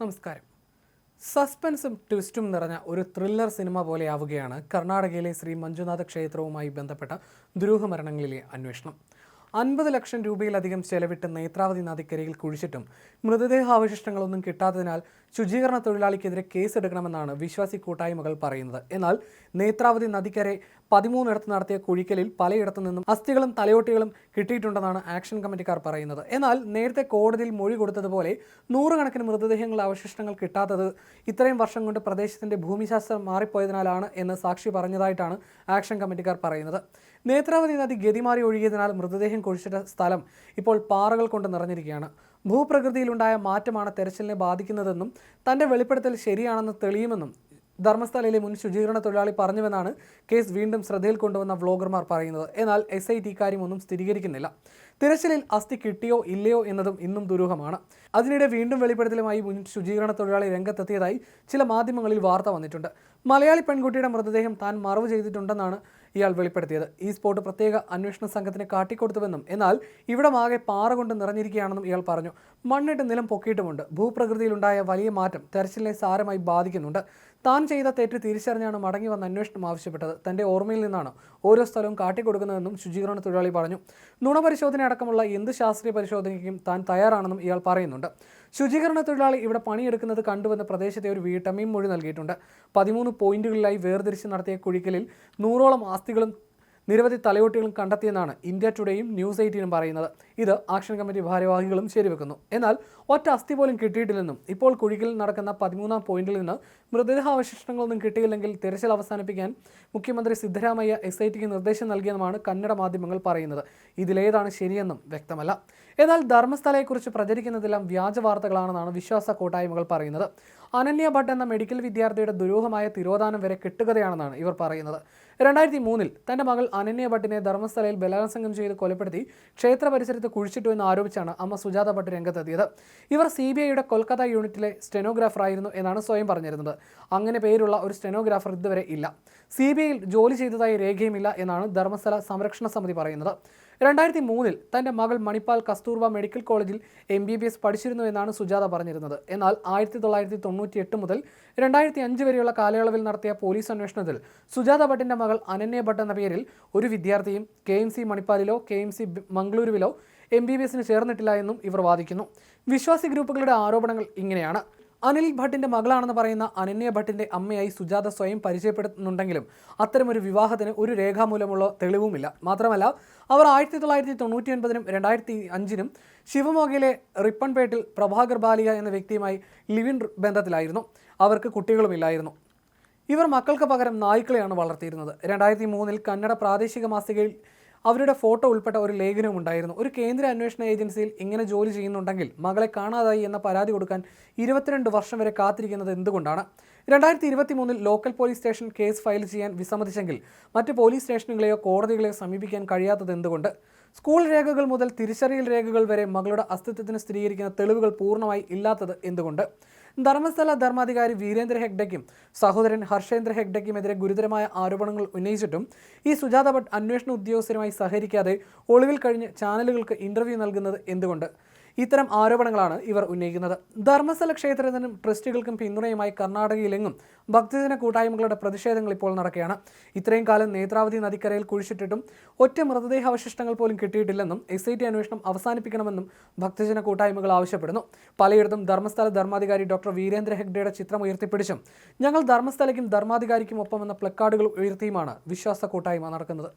നമസ്കാരം. സസ്പെൻസും ട്വിസ്റ്റും നിറഞ്ഞ ഒരു ത്രില്ലർ സിനിമ പോലെയാവുകയാണ് കർണാടകയിലെ ശ്രീ മഞ്ജുനാഥ ക്ഷേത്രവുമായി ബന്ധപ്പെട്ട ദുരൂഹമരണങ്ങളിലെ അന്വേഷണം. അൻപത് ലക്ഷം രൂപയിലധികം ചെലവിട്ട് നേത്രാവതി നദിക്കരയിൽ കുഴിച്ചിട്ടും മൃതദേഹാവശിഷ്ടങ്ങളൊന്നും കിട്ടാത്തതിനാൽ ശുചീകരണ തൊഴിലാളിക്കെതിരെ കേസെടുക്കണമെന്നാണ് വിശ്വാസി കൂട്ടായ്മകൾ പറയുന്നത്. എന്നാൽ നേത്രാവതി നദിക്കരെ പതിമൂന്നിടത്ത് നടത്തിയ കുഴിക്കലിൽ പലയിടത്തു നിന്നും അസ്ഥികളും തലയോട്ടികളും കിട്ടിയിട്ടുണ്ടെന്നാണ് ആക്ഷൻ കമ്മിറ്റിക്കാർ പറയുന്നത്. എന്നാൽ നേരത്തെ കോടതിയിൽ മൊഴി കൊടുത്തതുപോലെ നൂറുകണക്കിന് മൃതദേഹങ്ങളുടെ അവശിഷ്ടങ്ങൾ കിട്ടാത്തത് ഇത്രയും വർഷം കൊണ്ട് പ്രദേശത്തിന്റെ ഭൂമിശാസ്ത്രം മാറിപ്പോയതിനാലാണ് എന്ന് സാക്ഷി പറഞ്ഞതായിട്ടാണ് ആക്ഷൻ കമ്മിറ്റിക്കാർ പറയുന്നത്. നേത്രാവതി നദി ഗതിമാറി ഒഴുകിയതിനാൽ മൃതദേഹം കുഴിച്ചിട്ട സ്ഥലം ഇപ്പോൾ പാറകൾ കൊണ്ട് നിറഞ്ഞിരിക്കുകയാണ്. ഭൂപ്രകൃതിയിലുണ്ടായ മാറ്റമാണ് തെരച്ചിലിനെ ബാധിക്കുന്നതെന്നും തന്റെ വെളിപ്പെടുത്തൽ ശരിയാണെന്ന് തെളിയുമെന്നും ധർമ്മസ്ഥലയിലെ മുൻ ശുചീകരണ തൊഴിലാളി പറഞ്ഞുവെന്നാണ് കേസ് വീണ്ടും ശ്രദ്ധയിൽ കൊണ്ടുവന്ന വ്ലോഗർമാർ പറയുന്നത്. എന്നാൽ എസ് ഐ ടി കാര്യമൊന്നും സ്ഥിരീകരിക്കുന്നില്ല. തിരച്ചിലിൽ അസ്ഥി കിട്ടിയോ ഇല്ലയോ എന്നതും ഇന്നും ദുരൂഹമാണ്. അതിനിടെ വീണ്ടും വെളിപ്പെടുത്തലുമായി മുൻ ശുചീകരണ തൊഴിലാളി രംഗത്തെത്തിയതായി ചില മാധ്യമങ്ങളിൽ വാർത്ത വന്നിട്ടുണ്ട്. മലയാളി പെൺകുട്ടിയുടെ മൃതദേഹം താൻ മറവ് ചെയ്തിട്ടുണ്ടെന്നാണ് ഇയാൾ വെളിപ്പെടുത്തിയത്. ഈ സ്പോട്ട് പ്രത്യേക അന്വേഷണ സംഘത്തിന് കാട്ടിക്കൊടുത്തുവെന്നും എന്നാൽ ഇവിടമാകെ പാറ കൊണ്ട് നിറഞ്ഞിരിക്കുകയാണെന്നും ഇയാൾ പറഞ്ഞു. മണ്ണിട്ട് നിലം പൊക്കിയിട്ടുമുണ്ട്. ഭൂപ്രകൃതിയിലുണ്ടായ വലിയ മാറ്റം തെരച്ചിലിനെ സാരമായി ബാധിക്കുന്നുണ്ട്. താൻ ചെയ്ത തെറ്റ് തിരിച്ചറിഞ്ഞാണ് മടങ്ങി വന്ന അന്വേഷണം ആവശ്യപ്പെട്ടത്. തന്റെ ഓർമ്മയിൽ നിന്നാണ് ഓരോ സ്ഥലവും കാട്ടിക്കൊടുക്കുന്നതെന്നും ശുചീകരണ തൊഴിലാളി പറഞ്ഞു. നുണപരിശോധന അടക്കമുള്ള എന്ത് ശാസ്ത്രീയ പരിശോധനയ്ക്കും താൻ തയ്യാറാണെന്നും ഇയാൾ പറയുന്നുണ്ട്. ശുചീകരണ തൊഴിലാളി ഇവിടെ പണിയെടുക്കുന്നത് കണ്ടുവന്ന പ്രദേശത്തെ ഒരു വീട്ടമ്മയും മൊഴി നൽകിയിട്ടുണ്ട്. പതിമൂന്ന് പോയിന്റുകളിലായി വേർതിരിച്ച് നടത്തിയ കുഴിക്കലിൽ നൂറോളം ആസ്തികളും നിരവധി തലയോട്ടികളും കണ്ടെത്തിയെന്നാണ് ഇന്ത്യ ടുഡേയും ന്യൂസ് എയ്റ്റീനും പറയുന്നത്. ഇത് ആക്ഷൻ കമ്മിറ്റി ഭാരവാഹികളും ശരിവെക്കുന്നു. എന്നാൽ ഒറ്റ അസ്ഥി പോലും കിട്ടിയിട്ടില്ലെന്നും ഇപ്പോൾ കുഴിക്കലിൽ നടക്കുന്ന പതിമൂന്നാം പോയിന്റിൽ നിന്ന് മൃതദേഹാവശിഷ്ടങ്ങളൊന്നും കിട്ടിയില്ലെങ്കിൽ തിരച്ചിൽ അവസാനിപ്പിക്കാൻ മുഖ്യമന്ത്രി സിദ്ധരാമയ്യ എസ് ഐ ടിക്ക് നിർദ്ദേശം നൽകിയെന്നുമാണ് കന്നഡ മാധ്യമങ്ങൾ പറയുന്നത്. ഇതിലേതാണ് ശരിയെന്നും വ്യക്തമല്ല. എന്നാൽ ധർമ്മസ്ഥലയെക്കുറിച്ച് പ്രചരിക്കുന്നതെല്ലാം വ്യാജ വാർത്തകളാണെന്നാണ് വിശ്വാസ കൂട്ടായ്മകൾ പറയുന്നത്. അനന്യ ഭട്ട് എന്ന മെഡിക്കൽ വിദ്യാർത്ഥിയുടെ ദുരൂഹമായ തിരോധാനം വരെ കെട്ടുകഥയാണെന്നാണ് ഇവർ പറയുന്നത്. രണ്ടായിരത്തി മൂന്നിൽ തന്റെ മകൾ അനന്യ ഭട്ടിനെ ധർമ്മസ്ഥലയിൽ ബലാത്സംഗം ചെയ്ത് കൊലപ്പെടുത്തി ക്ഷേത്ര പരിസരത്ത് കുഴിച്ചിട്ടു എന്ന് ആരോപിച്ചാണ് അമ്മ സുജാത ഭട്ട് രംഗത്തെത്തിയത്. ഇവർ സി ബി ഐയുടെ കൊൽക്കത്ത യൂണിറ്റിലെ സ്റ്റെനോഗ്രാഫറായിരുന്നു എന്നാണ് സ്വയം പറഞ്ഞിരുന്നത്. അങ്ങനെ പേരുള്ള ഒരു സ്റ്റെനോഗ്രാഫർ ഇതുവരെ ഇല്ല. സി ബി ഐയിൽ ജോലി ചെയ്തതായി രേഖയുമില്ല എന്നാണ് ധർമ്മസ്ഥല സംരക്ഷണ സമിതി പറയുന്നത്. രണ്ടായിരത്തി മൂന്നിൽ തന്റെ മകൾ മണിപ്പാൽ കസ്തൂർബ മെഡിക്കൽ കോളേജിൽ എം ബി ബി എസ് പഠിച്ചിരുന്നു എന്നാണ് സുജാത പറഞ്ഞിരുന്നത്. എന്നാൽ ആയിരത്തി തൊള്ളായിരത്തി തൊണ്ണൂറ്റി എട്ട് മുതൽ രണ്ടായിരത്തി അഞ്ച് വരെയുള്ള കാലയളവിൽ നടത്തിയ പോലീസ് അന്വേഷണത്തിൽ സുജാത ഭട്ടിന്റെ മകൾ അനന്യ ഭട്ട് എന്ന പേരിൽ ഒരു വിദ്യാർത്ഥിയും കെ എം സി മണിപ്പാലിലോ കെ എം സി മംഗളൂരുവിലോ എം ബി ബി എസിന് ചേർന്നിട്ടില്ല എന്നും ഇവർ വാദിക്കുന്നു. വിശ്വാസി ഗ്രൂപ്പുകളുടെ ആരോപണങ്ങൾ ഇങ്ങനെയാണ്. അനിൽ ഭട്ടിന്റെ മകളാണെന്ന് പറയുന്ന അനന്യ ഭട്ടിന്റെ അമ്മയായി സുജാത സ്വയം പരിചയപ്പെടുന്നുണ്ടെങ്കിലും അത്തരമൊരു വിവാഹത്തിന് ഒരു രേഖാമൂലമുള്ള തെളിവുമില്ല. മാത്രമല്ല അവർ ആയിരത്തി തൊള്ളായിരത്തി തൊണ്ണൂറ്റി ഒൻപതിനും രണ്ടായിരത്തി അഞ്ചിനും ശിവമോഗയിലെ റിപ്പൺപേട്ടിൽ പ്രഭാകർ ബാലിയ എന്ന വ്യക്തിയുമായി ലിവിൻ ബന്ധത്തിലായിരുന്നു. അവർക്ക് കുട്ടികളുമില്ലായിരുന്നു. ഇവർ മക്കൾക്ക് പകരം നായ്ക്കളെയാണ് വളർത്തിയിരുന്നത്. രണ്ടായിരത്തി മൂന്നിൽ കന്നഡ പ്രാദേശിക മാസികയിൽ അവരുടെ ഫോട്ടോ ഉൾപ്പെട്ട ഒരു ലേഖനവും ഉണ്ടായിരുന്നു. ഒരു കേന്ദ്ര അന്വേഷണ ഏജൻസിയിൽ ഇങ്ങനെ ജോലി ചെയ്യുന്നുണ്ടെങ്കിൽ മകളെ കാണാതായി എന്ന പരാതി കൊടുക്കാൻ ഇരുപത്തിരണ്ട് വർഷം വരെ കാത്തിരിക്കുന്നത് എന്തുകൊണ്ടാണ്? രണ്ടായിരത്തി ഇരുപത്തി മൂന്നിൽ local police station case file ചെയ്യാൻ വിസമ്മതിച്ചെങ്കിൽ മറ്റ് പോലീസ് സ്റ്റേഷനുകളെയോ കോടതികളെയോ സമീപിക്കാൻ കഴിയാത്തത് എന്തുകൊണ്ട്? സ്കൂൾ രേഖകൾ മുതൽ തിരിച്ചറിയൽ രേഖകൾ വരെ മകളുടെ അസ്തിത്വത്തിന് സ്ഥിരീകരിക്കുന്ന തെളിവുകൾ പൂർണമായി ഇല്ലാത്തത് എന്തുകൊണ്ട്? ധർമ്മസ്ഥല ധർമാധികാരി വീരേന്ദ്ര ഹെഗ്ഡയ്ക്കും സഹോദരൻ ഹർഷേന്ദ്ര ഹെഗ്ഡയ്ക്കുമെതിരെ ഗുരുതരമായ ആരോപണങ്ങൾ ഉന്നയിച്ചിട്ടും ഈ സുജാത ഭട്ട് അന്വേഷണ ഉദ്യോഗസ്ഥരുമായി സഹകരിക്കാതെ ഒളിവിൽ കഴിഞ്ഞ് ചാനലുകൾക്ക് ഇന്റർവ്യൂ നൽകുന്നത് എന്തുകൊണ്ട്? ഇത്തരം ആരോപണങ്ങളാണ് ഇവർ ഉന്നയിക്കുന്നത്. ധർമ്മസ്ഥല ക്ഷേത്രത്തിനും ട്രസ്റ്റുകൾക്കും പിന്തുണയുമായി കർണാടകയിലെങ്ങും ഭക്തജന കൂട്ടായ്മകളുടെ പ്രതിഷേധങ്ങൾ ഇപ്പോൾ നടക്കുകയാണ്. ഇത്രയും കാലം നേത്രാവതി നദിക്കരയിൽ കുഴിച്ചിട്ടിട്ടും ഒറ്റ മൃതദേഹാവശിഷ്ടങ്ങൾ പോലും കിട്ടിയിട്ടില്ലെന്നും എസ് ഐ ടി അന്വേഷണം അവസാനിപ്പിക്കണമെന്നും ഭക്തജന കൂട്ടായ്മകൾ ആവശ്യപ്പെടുന്നു. പലയിടത്തും ധർമ്മസ്ഥല ധർമാധികാരി ഡോക്ടർ വീരേന്ദ്ര ഹെഗ്ഡയുടെ ചിത്രം ഉയർത്തിപ്പിടിച്ചും. ഞങ്ങൾ ധർമ്മസ്ഥലയ്ക്കും ധർമാധികാരിക്കും ഒപ്പം എന്ന പ്ലക്കാർഡുകൾ ഉയർത്തിയുമാണ് വിശ്വാസ കൂട്ടായ്മ നടക്കുന്നത്.